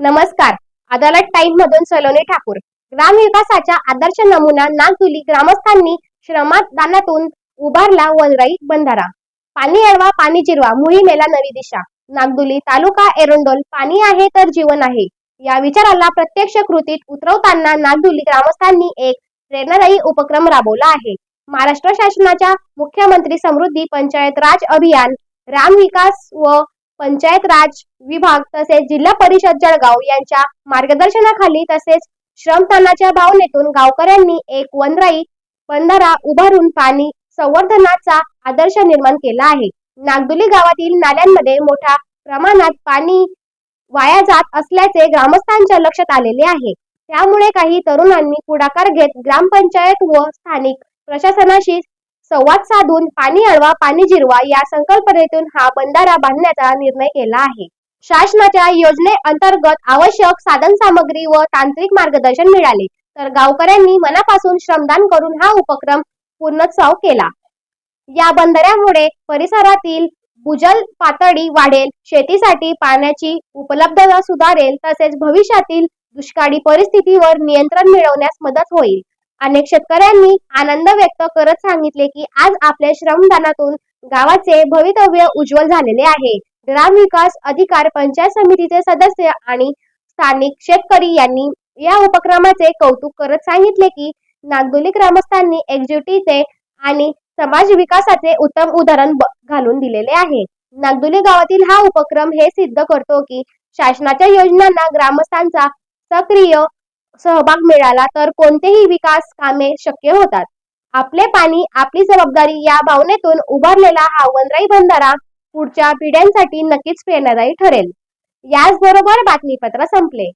नमस्कार. अदालत टाइम मधून सलोनी ठाकूर. ग्रामविकासाच्या आदर्श नमुना नागदुली ग्रामस्थांनी श्रमदानातून उभारला वनराई बंधारा. पाणी अडवा पाणी जिरवा मोहिमेला नवी दिशा. नागदुली तालुका एरोंडोल पाणी आहे तर जीवन आहे. या विचाराला प्रत्यक्ष कृतीत उतरवताना नागदुली ग्रामस्थांनी एक प्रेरणादायी उपक्रम राबवला आहे. महाराष्ट्र शासनाच्या मुख्यमंत्री समृद्धी पंचायत राज अभियान ग्राम विकास व पंचायत राज विभाग तसेच जिल्हा परिषद जळगाव यांच्या मार्गदर्शनाखाली तसेच श्रमदानाच्या भावनेतून गावकऱ्यांनी एक वनराई बंधारा उभारून पाणी संवर्धनाचा आदर्श निर्माण केला आहे. नागदुली गावातील नाल्यांमध्ये मोठ्या प्रमाणात पाणी वाया जात असल्याचे ग्रामस्थांच्या लक्षात आलेले आहे. त्यामुळे काही तरुणांनी पुढाकार घेत ग्रामपंचायत व स्थानिक प्रशासनाशी संवाद साधून पाणी अडवा पाणी जिरवा या संकल्पनेतून हा बंधारा बांधण्याचा निर्णय केला आहे. शासनाच्या योजने अंतर्गत आवश्यक साधन सामग्री व तांत्रिक मार्गदर्शन मिळाले. तर गावकऱ्यांनी मनापासून श्रमदान करून हा उपक्रम पूर्णत्वाव केला. या बंधाऱ्यामुळे परिसरातील भूजल पातळी वाढेल शेतीसाठी पाण्याची उपलब्धता सुधारेल तसेच भविष्यातील दुष्काळी परिस्थितीवर नियंत्रण मिळवण्यास मदत होईल. अनेक शेतकऱ्यांनी आनंद व्यक्त करत सांगितले की आज आपल्या श्रमदानातून गावाचे भवितव्य उज्ज्वल झालेले आहे. ग्रामविकास अधिकार पंचायत समितीचे सदस्य आणि स्थानिक शेतकरी यांनी या उपक्रमाचे कौतुक करत सांगितले की नागदोली ग्रामस्थांनी एकजुटीचे आणि समाज विकासाचे उत्तम उदाहरण ब- घालून दिलेले आहे. नागदोली गावातील हा उपक्रम हे सिद्ध करतो की शासनाच्या योजनांना ग्रामस्थांचा सक्रिय सहभाग मिळाला तर कोणतेही विकास कामे शक्य होतात. आपले पाणी आपली जबाबदारी या भावनेतून उभारलेला हा वनराई बंधारा पुढच्या पिढ्यांसाठी नक्कीच प्रेरणादायी ठरेल. याचबरोबर बातमीपत्र संपले.